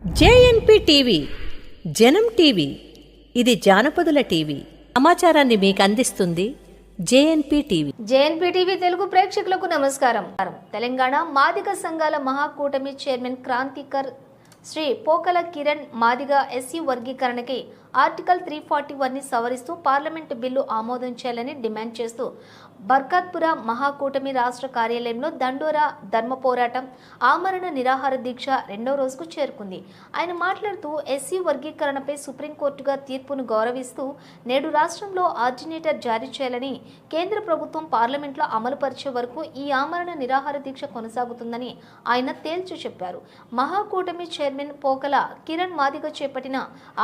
JNP TV జనం TV ఇది జానపదుల TV. సమాచారాన్ని మీకు అందిస్తుంది JNP TV. JNP TV Telugu ప్రేక్షకులకు నమస్కారం. తెలంగాణ మాదిగ సంఘాల మహాకూటమి చైర్మన్ క్రాంతికర్ శ్రీ పోకల కిరణ్ మాదిగ ఎస్సీ వర్గీకరణకి ఆర్టికల్ త్రీ ఫార్టీ వన్ని సవరిస్తూ పార్లమెంటు బిల్లు ఆమోదం చేయాలని డిమాండ్ చేస్తూ బర్కత్పుర మహాకూటమి రాష్ట్ర కార్యాలయంలో దండోరా ధర్మ పోరాటం ఆమరణ నిరాహార దీక్ష రెండో రోజుకు చేరుకుంది. ఆయన మాట్లాడుతూ ఎస్సీ వర్గీకరణపై సుప్రీంకోర్టుగా తీర్పును గౌరవిస్తూ నేడు రాష్ట్రంలో ఆర్డినేటర్ జారీ చేయాలని కేంద్ర ప్రభుత్వం పార్లమెంట్లో అమలుపరిచే వరకు ఈ ఆమరణ నిరాహార దీక్ష కొనసాగుతుందని ఆయన తేల్చి చెప్పారు. మహాకూటమి చైర్మన్ పోకల కిరణ్ మాదిగ చేపట్టిన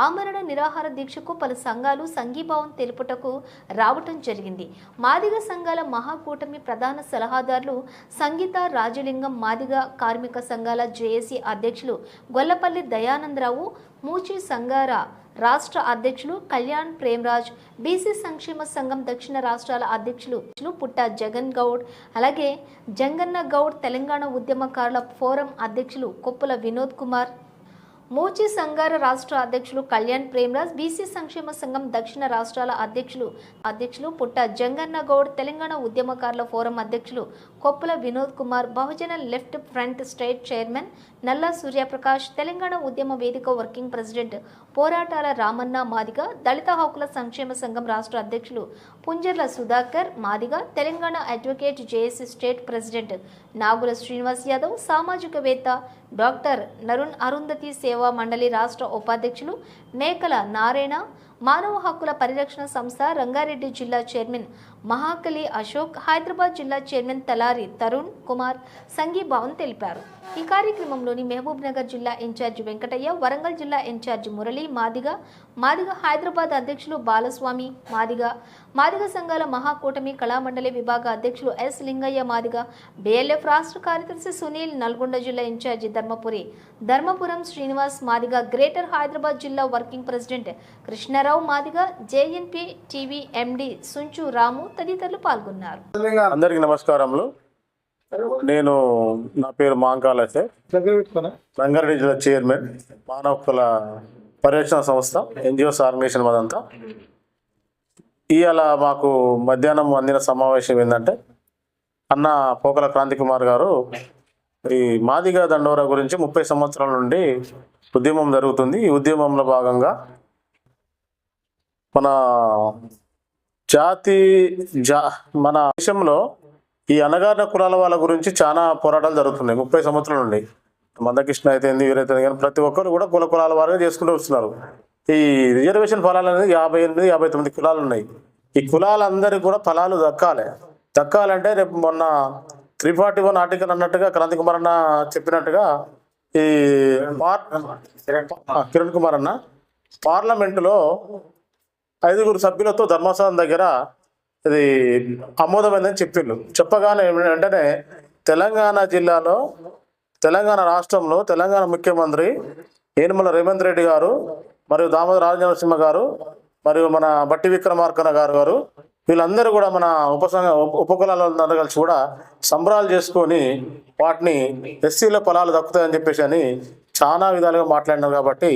ఆమరణ నిరాహార దీక్షకు పలు సంఘాలు సంఘీభావం తెలుపుటకు రావటం జరిగింది. మాదిగ సంఘాల మహాకూటమి ప్రధాన సలహాదారులు సంగీత రాజలింగం మాదిగ కార్మిక సంఘాల జేఏసీ అధ్యక్షులు గొల్లపల్లి దయానందరావు మూచి సంగార రాష్ట్ర అధ్యక్షులు కళ్యాణ్ ప్రేమరాజ్ బీసీ సంక్షేమ సంఘం దక్షిణ రాష్ట్రాల అధ్యక్షులు పుట్ట జగన్ గౌడ్ అలాగే జంగన్న గౌడ్ తెలంగాణ ఉద్యమకారుల ఫోరం అధ్యక్షులు కొప్పుల వినోద్ కుమార్ మోచి సంగార రాష్ట్ర అధ్యక్షులు కళ్యాణ్ ప్రేమరాజ్ బీసీ సంక్షేమ సంఘం దక్షిణ రాష్ట్రాల అధ్యక్షులు అధ్యక్షులు పుట్ట జంగన్న గౌడ్ తెలంగాణ ఉద్యమకారుల ఫోరం అధ్యక్షులు Koppula Vinod Kumar Bahujan left front state chairman Nalla Suryaprakash Telangana ఉద్యమ వేదిక వర్కింగ్ ప్రెసిడెంట్ పోరాటాల రామన్న మాదిగ దళిత హక్కుల సంక్షేమ సంఘం రాష్ట్ర అధ్యక్షులు Punjarla Sudhakar Madiga Telangana advocate JAC state president Nagula Srinivas Yadav సామాజికవేత్త doctor Narun Arundhati సేవా మండలి రాష్ట్ర ఉపాధ్యక్షులు మేకల నారాయణ మానవ హక్కుల పరిరక్షణ సంస్థ రంగారెడ్డి జిల్లా చైర్మన్ మహాకలి అశోక్ హైదరాబాద్ జిల్లా చైర్మన్ తలారి తరుణ్ కుమార్ సంఘీభావం తెలిపారు. ఈ కార్యక్రమంలోని మహబూబ్ నగర్ జిల్లా ఇన్ఛార్జి వెంకటయ్య వరంగల్ జిల్లా ఇన్ఛార్జి మురళి మాదిగ మాదిగ హైదరాబాద్ అధ్యక్షులు బాలస్వామి మాదిగ మాదిగ సంఘాల మహాకూటమి కళామండలి విభాగ అధ్యక్షులు ఎస్ లింగయ్య మాదిగ బిఎల్ఎఫ్ రాష్ట్ర కార్యదర్శి సునీల్ నల్గొండ జిల్లా ఇన్ఛార్జి ధర్మపురి ధర్మపురం శ్రీనివాస్ మాదిగ గ్రేటర్ హైదరాబాద్ జిల్లా working president Krishnarao Madiga JNP TV MD Sunchu Ramu తదితరులు పాల్గొన్నారు. నమస్కారములు. నేను నా పేరు మాంకాల రంగారెడ్డి జిల్లా చైర్మన్ మానవ హక్కుల పరిరక్షణ సంస్థ ఎన్జిఓస్ ఆర్గనైజేషన్ మాదంతా ఇవాళ మాకు మధ్యాహ్నం అందిన సమావేశం ఏంటంటే అన్న పోకల క్రాంతి కుమార్ గారు ఈ మాదిగ దండోరా గురించి ముప్పై సంవత్సరాల నుండి ఉద్యమం జరుగుతుంది. ఈ ఉద్యమంలో భాగంగా మన జాతి జా మన దేశంలో ఈ అనగారిన కులాల వాళ్ళ గురించి చాలా పోరాటాలు జరుగుతున్నాయి ముప్పై సంవత్సరాల నుండి. మందకృష్ణ అయితే వీరైతే కానీ ప్రతి ఒక్కరు కూడా కుల కులాల వారిగా చేసుకుంటూ వస్తున్నారు. ఈ రిజర్వేషన్ ఫలాలు అనేది యాభై ఎనిమిది యాభై తొమ్మిది కులాలు ఉన్నాయి. ఈ కులాలందరికీ కూడా ఫలాలు దక్కాలి. దక్కాలంటే రేపు మొన్న త్రీ ఫార్టీ వన్ ఆర్టికల్ అన్నట్టుగా క్రాంతి కుమార్ అన్న చెప్పినట్టుగా ఈ పార్ కిరణ్ కుమార్ అన్న పార్లమెంటులో ఐదుగురు సభ్యులతో ధర్మస్థానం దగ్గర ఇది ఆమోదమైందని చెప్పిండు. చెప్పగానే వెంటనే తెలంగాణ జిల్లాలో తెలంగాణ రాష్ట్రంలో తెలంగాణ ముఖ్యమంత్రి యనమల రేవంత్ రెడ్డి గారు మరియు దామోదర రాజనరసింహ గారు మరియు మన బట్టి విక్రమార్కన గారు గారు వీళ్ళందరూ కూడా మన ఉపసంఘ ఉపకులాలందరూ కలిసి కూడా సంబరాలు చేసుకొని వాటిని ఎస్సీల పొలాలు దక్కుతాయని చెప్పేసి అని చాలా విధాలుగా మాట్లాడినారు కాబట్టి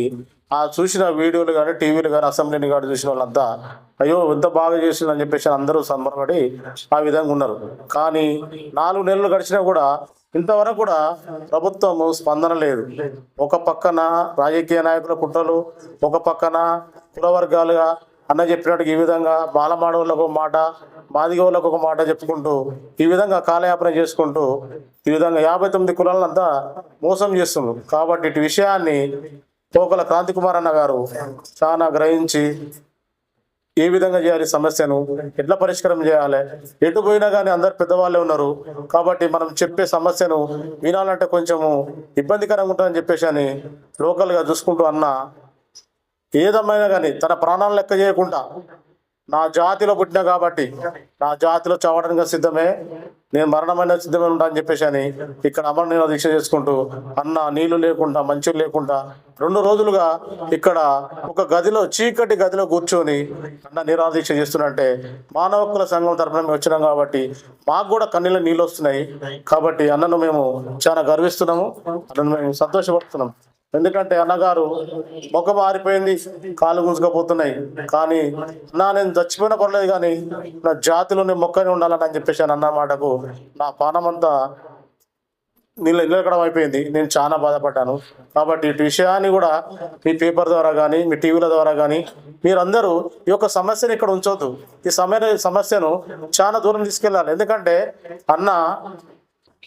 ఆ చూసిన వీడియోలు కానీ టీవీలు కానీ అసెంబ్లీని కానీ చూసిన వాళ్ళంతా అయ్యో ఎంత బాగా చేసిందని చెప్పేసి అందరూ సంబరపడి ఆ విధంగా ఉన్నారు. కానీ నాలుగు నెలలు గడిచినా కూడా ఇంతవరకు కూడా ప్రభుత్వం స్పందన లేదు. ఒక పక్కన రాజకీయ నాయకుల కుట్రలు ఒక పక్కన కులవర్గాలుగా అన్న చెప్పినట్టు ఈ విధంగా బాలమాడవులకు ఒక మాట మాదిగవులకు ఒక మాట చెప్పుకుంటూ ఈ విధంగా కాలయాపన చేసుకుంటూ ఈ విధంగా యాభై తొమ్మిది కులాలంతా మోసం చేస్తున్నారు. కాబట్టి ఇటు విషయాన్ని పోకల క్రాంతి కుమార్ అన్న గారు చాలా గ్రహించి ఏ విధంగా చేయాలి సమస్యను ఎట్లా పరిష్కారం చేయాలి ఎటు పోయినా కానీ అందరు పెద్దవాళ్ళే ఉన్నారు. కాబట్టి మనం చెప్పే సమస్యను వినాలంటే కొంచెము ఇబ్బందికరంగా ఉంటుందని చెప్పేసి అని లోకల్గా చూసుకుంటూ అన్న ఏదమైనా కానీ తన ప్రాణాలను లెక్క చేయకుండా నా జాతిలో పుట్టినా కాబట్టి నా జాతిలో చావడానికి సిద్ధమే. నేను మరణమైన సిద్ధమే ఉంటా అని చెప్పేసి అని ఇక్కడ అమర నేను దీక్ష చేసుకుంటూ అన్న నీళ్ళు లేకుండా మంచులు లేకుండా రెండు రోజులుగా ఇక్కడ ఒక గదిలో చీకటి గదిలో కూర్చొని అన్న నిరాహార దీక్ష చేస్తున్నంటే మానవ హక్కుల సంఘం తరఫున మేము వచ్చినాం కాబట్టి మాకు కూడా కన్నీళ్ళ నీళ్ళు వస్తున్నాయి. కాబట్టి అన్నను మేము చాలా గర్విస్తున్నాము. అన్నను మేము సంతోషపడుతున్నాం ఎందుకంటే అన్నగారు మొక్క మారిపోయింది కాళ్ళు గుంజుకపోతున్నాయి కానీ నా నేను చచ్చిపోయిన పర్లేదు కానీ నా జాతిలోనే మొక్కని ఉండాలని అని చెప్పేసి అని అన్న మాటకు నా పానమంతా నీళ్ళు నిలకడం అయిపోయింది. నేను చాలా బాధపడ్డాను. కాబట్టి ఇటు విషయాన్ని కూడా మీ పేపర్ ద్వారా కానీ మీ టీవీల ద్వారా కానీ మీరందరూ ఈ యొక్క సమస్యను ఇక్కడ ఉంచొద్దు. ఈ సమయ సమస్యను చాలా దూరం తీసుకెళ్ళాలి. ఎందుకంటే అన్న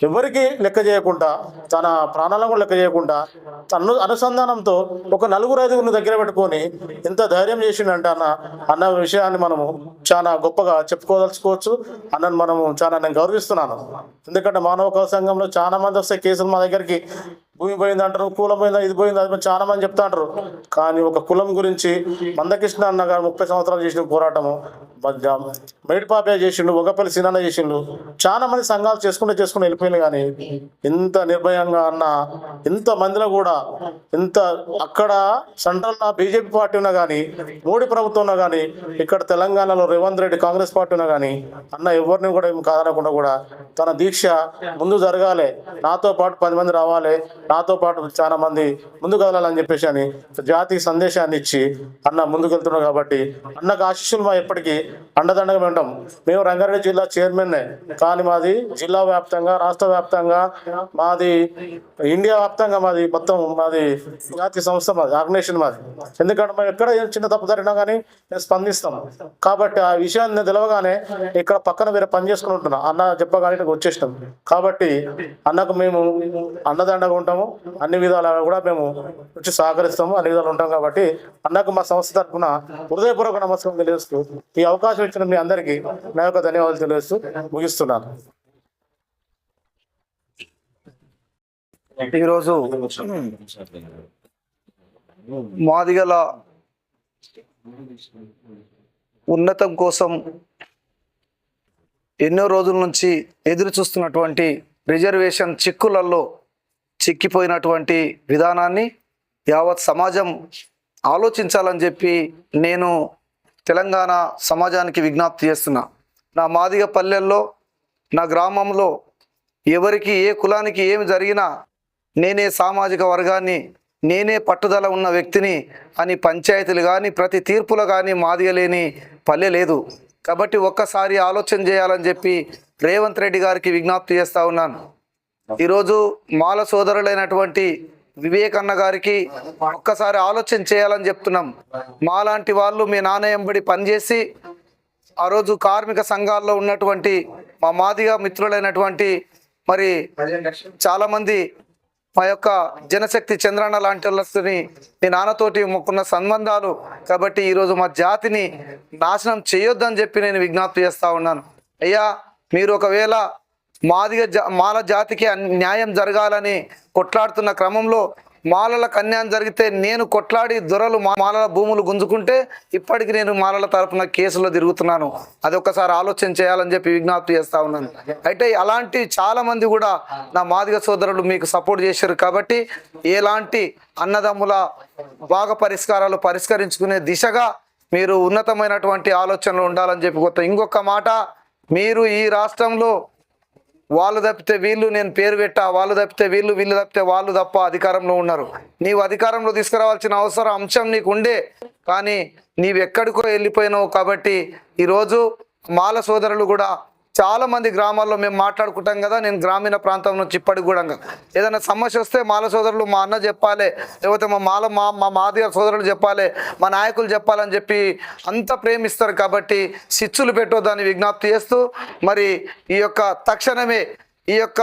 ఎవరికి లెక్క చేయకుండా తన ప్రాణాలను కూడా లెక్క చేయకుండా తన అనుసంధానంతో ఒక నలుగురు ఐదుగురిని దగ్గర పెట్టుకొని ఎంత ధైర్యం చేసిండంటే అన్న అన్న విషయాన్ని మనము చాలా గొప్పగా చెప్పుకోదలుచుకోవచ్చు. అన్నను మనము చాలా నేను గౌరవిస్తున్నాను. ఎందుకంటే మానవ సంఘంలో చాలా మంది వస్తే కేసులు మా దగ్గరికి భూమి పోయింది అంటారు కులం పోయిందా ఇది పోయింది అది చాలా మంది చెప్తా అంటారు. కానీ ఒక కులం గురించి మందకృష్ణ అన్న గారు ముప్పై సంవత్సరాలు చేసిన పోరాటము మేడిపాపే చేసిండు ఒకపల్లి సినిమా చేసిండు చాలా మంది సంఘాలు చేసుకుంటే చేసుకుంటూ వెళ్ళిపోయింది కానీ ఇంత నిర్భయంగా అన్న ఇంత మందిలో కూడా ఇంత అక్కడ సెంట్రల్ బీజేపీ పార్టీ ఉన్నా కానీ మోడీ ప్రభుత్వం ఉన్నా కానీ ఇక్కడ తెలంగాణలో రేవంత్ రెడ్డి కాంగ్రెస్ పార్టీ ఉన్నా కానీ అన్న ఎవరిని కూడా ఏం కాదనకుండా కూడా తన దీక్ష ముందు జరగాలి. నాతో పాటు పది మంది రావాలి. నాతో పాటు చాలా మంది ముందుకు కదలాలని చెప్పేసి అని జాతికి సందేశాన్ని ఇచ్చి అన్న ముందుకు వెళ్తున్నాం కాబట్టి అన్నకు ఆశీస్సులు మా ఎప్పటికీ అండదండగా ఉంటాం మేము రంగారెడ్డి జిల్లా చైర్మన్నే. కానీ మాది జిల్లా వ్యాప్తంగా రాష్ట్ర వ్యాప్తంగా మాది ఇండియా వ్యాప్తంగా మాది మొత్తం మాది జాతీయ సంస్థ మాది ఆర్గనైజేషన్ మాది. ఎందుకంటే మేము ఎక్కడ చిన్న తప్పు జరిగినా కానీ మేము స్పందిస్తాం. కాబట్టి ఆ విషయాన్ని తెలవగానే ఇక్కడ పక్కన వేరే పని చేసుకుని ఉంటున్నాం. అన్న చెప్పగానే వచ్చేసినాం. కాబట్టి అన్నకు మేము అన్నదండగా ఉంటాం. ఉంటాము అన్ని విధాలుగా కూడా మేము వచ్చి సహకరిస్తాము. అన్ని విధాలు ఉంటాం కాబట్టి అన్నకు మా సంస్థ తరఫున హృదయపూర్వక నమస్కారం తెలియజేస్తూ ఈ అవకాశం ఇచ్చిన మీ అందరికీ నా యొక్క ధన్యవాదాలు తెలియజేస్తూ ముగిస్తున్నాను. ఈరోజు మాదిగల ఉన్నతం కోసం ఎన్నో రోజుల నుంచి ఎదురు చూస్తున్నటువంటి రిజర్వేషన్ చిక్కులలో చిక్కిపోయినటువంటి విధానాన్ని యావత్ సమాజం ఆలోచించాలని చెప్పి నేను తెలంగాణ సమాజానికి విజ్ఞప్తి చేస్తున్నా. నా మాదిగ పల్లెల్లో నా గ్రామంలో ఎవరికి ఏ కులానికి ఏమి జరిగినా నేనే సామాజిక వర్గాన్ని నేనే పట్టుదల ఉన్న వ్యక్తిని అని పంచాయతీలు కానీ ప్రతి తీర్పులో కానీ మాదిగలేని పల్లె లేదు. కాబట్టి ఒక్కసారి ఆలోచన చేయాలని చెప్పి రేవంత్ రెడ్డి గారికి విజ్ఞప్తి చేస్తూ ఉన్నాను. ఈరోజు మాల సోదరులైనటువంటి వివేకన్న గారికి ఒక్కసారి ఆలోచన చేయాలని చెప్తున్నాం. మాలాంటి వాళ్ళు మీ నాన్న ఎంబడి పనిచేసి ఆ రోజు కార్మిక సంఘాల్లో ఉన్నటువంటి మా మాదిగా మిత్రులైనటువంటి మరి చాలామంది మా యొక్క జనశక్తి చంద్రన్న లాంటి వాళ్ళని మీ నాన్నతోటి మొక్కున్న సంబంధాలు కాబట్టి ఈరోజు మా జాతిని నాశనం చేయొద్దని చెప్పి నేను విజ్ఞప్తి చేస్తూ ఉన్నాను. అయ్యా మీరు ఒకవేళ మాదిగ మాల జాతికి న్యాయం జరగాలని కొట్లాడుతున్న క్రమంలో మాలలకు అన్యాయం జరిగితే నేను కొట్లాడి దొరలు మాలల భూములు గుంజుకుంటే ఇప్పటికి నేను మాలల తరపున కేసులో తిరుగుతున్నాను. అది ఒక్కసారి ఆలోచన చేయాలని చెప్పి విజ్ఞప్తి చేస్తా ఉన్నాను. అయితే అలాంటి చాలా మంది కూడా నా మాదిగ సోదరులు మీకు సపోర్ట్ చేశారు కాబట్టి ఎలాంటి అన్నదమ్ముల భాగ పరిష్కారాలు పరిష్కరించుకునే దిశగా మీరు ఉన్నతమైనటువంటి ఆలోచనలు ఉండాలని చెప్పి కొత్త ఇంకొక మాట మీరు ఈ రాష్ట్రంలో వాళ్ళు తప్పితే వీళ్ళు నేను పేరు పెట్టా వాళ్ళు తప్పితే వీళ్ళు వీళ్ళు తప్పితే వాళ్ళు తప్ప అధికారంలో ఉన్నారు. నీవు అధికారంలో తీసుకురావాల్సిన అవసరం అంశం నీకు ఉండే కానీ నీవు ఎక్కడికో వెళ్ళిపోయినావు కాబట్టి ఈరోజు మాల సోదరులు కూడా చాలా మంది గ్రామాల్లో మేము మాట్లాడుకుంటాం కదా నేను గ్రామీణ ప్రాంతం నుంచి ఇప్పటికి కూడా ఏదైనా సమస్య వస్తే మాల సోదరులు మా అన్న చెప్పాలి లేకపోతే మా మాల మా మా మాదిగ సోదరులు చెప్పాలి మా నాయకులు చెప్పాలని చెప్పి అంత ప్రేమిస్తారు కాబట్టి సిచ్చులు పెట్టొద్దని విజ్ఞప్తి చేస్తూ మరి ఈ యొక్క తక్షణమే ఈ యొక్క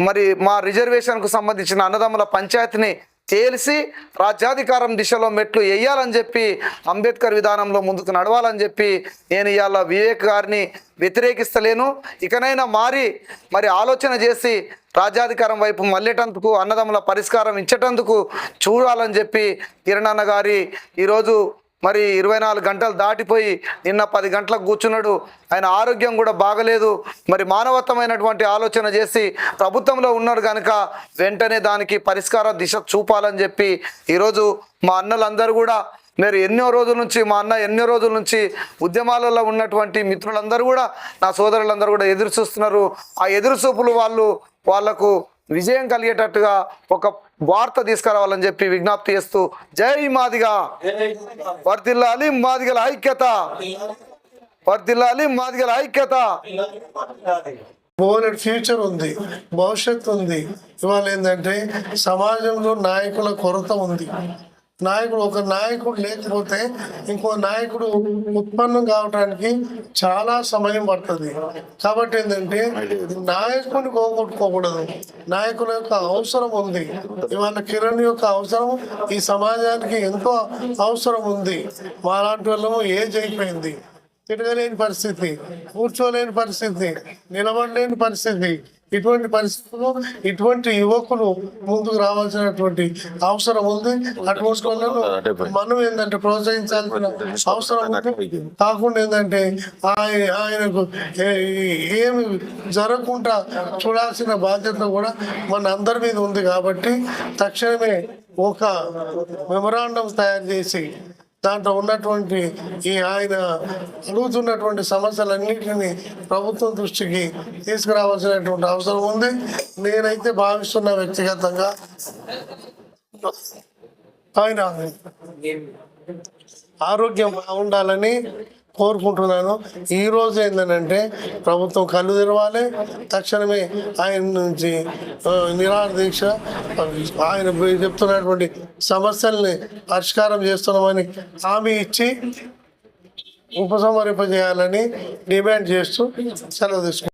మరి మా రిజర్వేషన్కు సంబంధించిన అన్నదమ్ముల పంచాయతీని తేల్చి రాజ్యాధికారం దిశలో మెట్లు వేయాలని చెప్పి అంబేద్కర్ విధానంలో ముందుకు నడవాలని చెప్పి నేను ఇవాళ వివేక్ గారిని వ్యతిరేకిస్తలేను. ఇకనైనా మారి మరి ఆలోచన చేసి రాజ్యాధికారం వైపు మళ్ళేటందుకు అన్నదమ్ముల పరిష్కారం ఇచ్చేటందుకు చూడాలని చెప్పి కిరణ్ గారి ఈరోజు మరి ఇరవై నాలుగు గంటలు దాటిపోయి నిన్న పది గంటలకు కూర్చున్నాడు. ఆయన ఆరోగ్యం కూడా బాగలేదు. మరి మానవత్వమైనటువంటి ఆలోచన చేసి ప్రభుత్వంలో ఉన్నారు కనుక వెంటనే దానికి పరిష్కార దిశ చూపాలని చెప్పి ఈరోజు మా అన్నలందరూ కూడా మీరు ఎన్నో రోజుల నుంచి మా అన్న ఎన్నో రోజుల నుంచి ఉద్యమాలలో ఉన్నటువంటి మిత్రులందరూ కూడా నా సోదరులందరూ కూడా ఎదురు చూస్తున్నారు. ఆ ఎదురు చూపులు వాళ్ళు వాళ్ళకు విజయం కలిగేటట్టుగా ఒక వార్త తీసుకురావాలని చెప్పి విజ్ఞప్తి చేస్తూ జై మాదిగా. వర్దిల్లాలి మాదిగల ఐక్యత. వర్దిల్లాలి మాదిగల ఐక్యత. బోలెడ్ ఫ్యూచర్ ఉంది భవిష్యత్తు ఉంది. ఇవాళ ఏంటంటే సమాజంలో నాయకుల కొరత ఉంది. నాయకుడు ఒక నాయకుడు లేకపోతే ఇంకో నాయకుడు ఉత్పన్నం కావడానికి చాలా సమయం పడుతుంది. కాబట్టి ఏంటంటే నాయకుడిని పోగొట్టుకోకూడదు. నాయకుల యొక్క అవసరం ఉంది. ఇవాళ కిరణ్ యొక్క అవసరం ఈ సమాజానికి ఎంతో అవసరం ఉంది. మాలాంటి వాళ్ళము ఏజ్ అయిపోయింది. తిరగలేని పరిస్థితి కూర్చోలేని పరిస్థితి నిలబడలేని పరిస్థితి. ఇటువంటి పరిస్థితుల్లో ఇటువంటి యువకులు ముందుకు రావాల్సినటువంటి అవసరం ఉంది. అటువంటి వాళ్ళను మనం ఏంటంటే ప్రోత్సహించాల్సిన అవసరం ఉంది. కాకుండా ఏంటంటే ఆయన ఆయనకు ఏమి జరగకుండా చూడాల్సిన బాధ్యత కూడా మన అందరి మీద ఉంది కాబట్టి తక్షణమే ఒక మెమరాండం తయారు చేసి దాంట్లో ఉన్నటువంటి ఈ ఆయన అడుగుతున్నటువంటి సమస్యలన్నింటినీ ప్రభుత్వం దృష్టికి తీసుకురావాల్సినటువంటి అవసరం ఉంది. నేనైతే భావిస్తున్న వ్యక్తిగతంగా ఆయన ఆరోగ్యం బాగుండాలని కోరుకుంటున్నాను. ఈ రోజు ఏంటంటే ప్రభుత్వం కళ్ళు తెరవాలి. తక్షణమే ఆయన నుంచి నిరాహార దీక్ష ఆయన చెప్తున్నటువంటి సమస్యల్ని పరిష్కారం చేస్తున్నామని హామీ ఇచ్చి ఉపసంహరింపజేయాలని డిమాండ్ చేస్తూ సెలవు తీసుకుంటాను